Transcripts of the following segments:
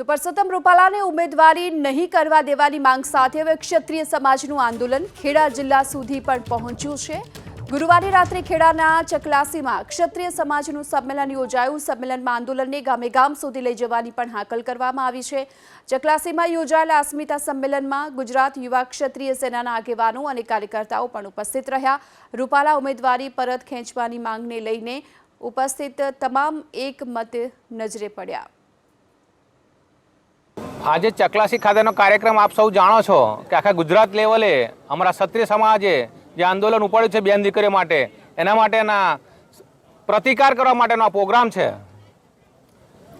તો પરસોત્તમ રૂપાલાને ઉમેદવારી નહીં કરવા દેવાની માંગ સાથે હવે ક્ષત્રિય સમાજનું આંદોલન ખેડા જિલ્લા સુધી પણ પહોંચ્યું છે. ગુરુવારે રાત્રે ખેડાના ચકલાસીમાં ક્ષત્રિય સમાજનું સંમેલન યોજાયું. સંમેલનમાં આંદોલનને ગામે ગામ સુધી લઈ જવાની પણ હાકલ કરવામાં આવી છે. ચકલાસીમાં યોજાયેલા અસ્મિતા સંમેલનમાં ગુજરાત યુવા ક્ષત્રિય સેનાના આગેવાનો અને કાર્યકર્તાઓ પણ ઉપસ્થિત રહ્યા. રૂપાલા ઉમેદવારી પરત ખેંચવાની માંગને લઈને ઉપસ્થિત તમામ એક મત નજરે પડ્યા. આજે ચકલાસી ખાતેનો કાર્યક્રમ આપ સૌ જાણો છો કે આખા ગુજરાત લેવલે અમારા ક્ષત્રિય સમાજે જે આંદોલન ઉપાડ્યું છે બેન દીકરીઓ માટે, એના માટેના પ્રતિકાર કરવા માટેનો આ પ્રોગ્રામ છે.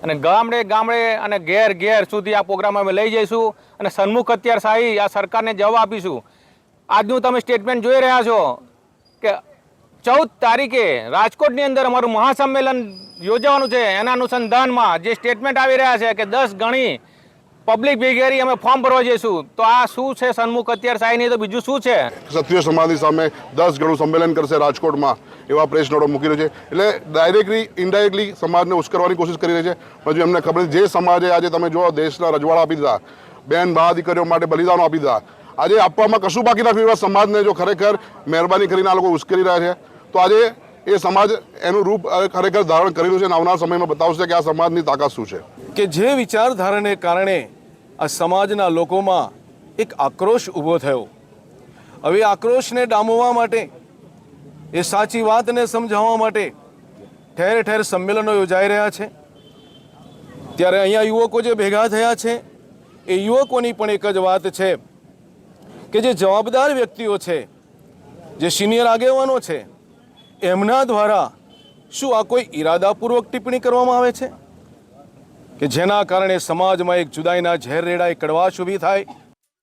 અને ગામડે ગામડે અને ઘેર ઘેર સુધી આ પ્રોગ્રામ અમે લઈ જઈશું અને સન્મુખ અત્યાર શાહી આ સરકારને જવાબ આપીશું. આજનું તમે સ્ટેટમેન્ટ જોઈ રહ્યા છો કે ચૌદ તારીખે રાજકોટની અંદર અમારું મહાસંમેલન યોજવાનું છે. એના અનુસંધાનમાં જે સ્ટેટમેન્ટ આવી રહ્યા છે કે દસ ગણી પબ્લિક ભેગેરી અમે ફોર્મ ભરવા જઈશું. તો આ શું છે સન્મુખ? અત્યારે સાઈ નહીં તો બીજું શું છે? ક્ષત્રિય સમાજની સામે દસ ગણું સંમેલન કરશે રાજકોટમાં એવા પ્રેસ નોટો મૂકી રહ્યો છે. એટલે ડાયરેક્ટલી ઇનડાયરેક્ટલી સમાજને ઉશ્કરવાની કોશિશ કરી રહી છે. પછી એમને ખબર નથી, જે સમાજે આજે તમે જો દેશના રજવાડા આપી દીધા. બેન બા દીકરીઓ માટે બલિદાનો આપી દીધા. આજે આપવામાં કશું બાકી રાખ્યું એવા સમાજને જો ખરેખર મહેરબાની કરીને આ લોકો ઉશ્કેરી રહ્યા છે. તો આજે એ સમાજ એનું રૂપ ખરેખર ધારણ કરેલું છે અને આવનાર સમયમાં બતાવશે કે આ સમાજની તાકાત શું છે. કે જે વિચારધારાને કારણે આ સમાજના લોકોમાં એક આક્રોશ ઊભો થયો. હવે આક્રોશને ડામવા માટે, એ સાચી વાતને સમજાવવા માટે ઠેર ઠેર સંમેલનો યોજાઈ રહ્યા છે. ત્યારે અહીંયા યુવકો જે ભેગા થયા છે, એ યુવકોની પણ એક જ વાત છે કે જે જવાબદાર વ્યક્તિઓ છે, જે સિનિયર આગેવાનો છે, એમના દ્વારા શું આ કોઈ ઈરાદાપૂર્વક ટિપ્પણી કરવામાં આવે છે? કે જેના કારણે સમાજમાં એક જુદાઈના ઝેર રેડાય કડવાશ ઊભી થાય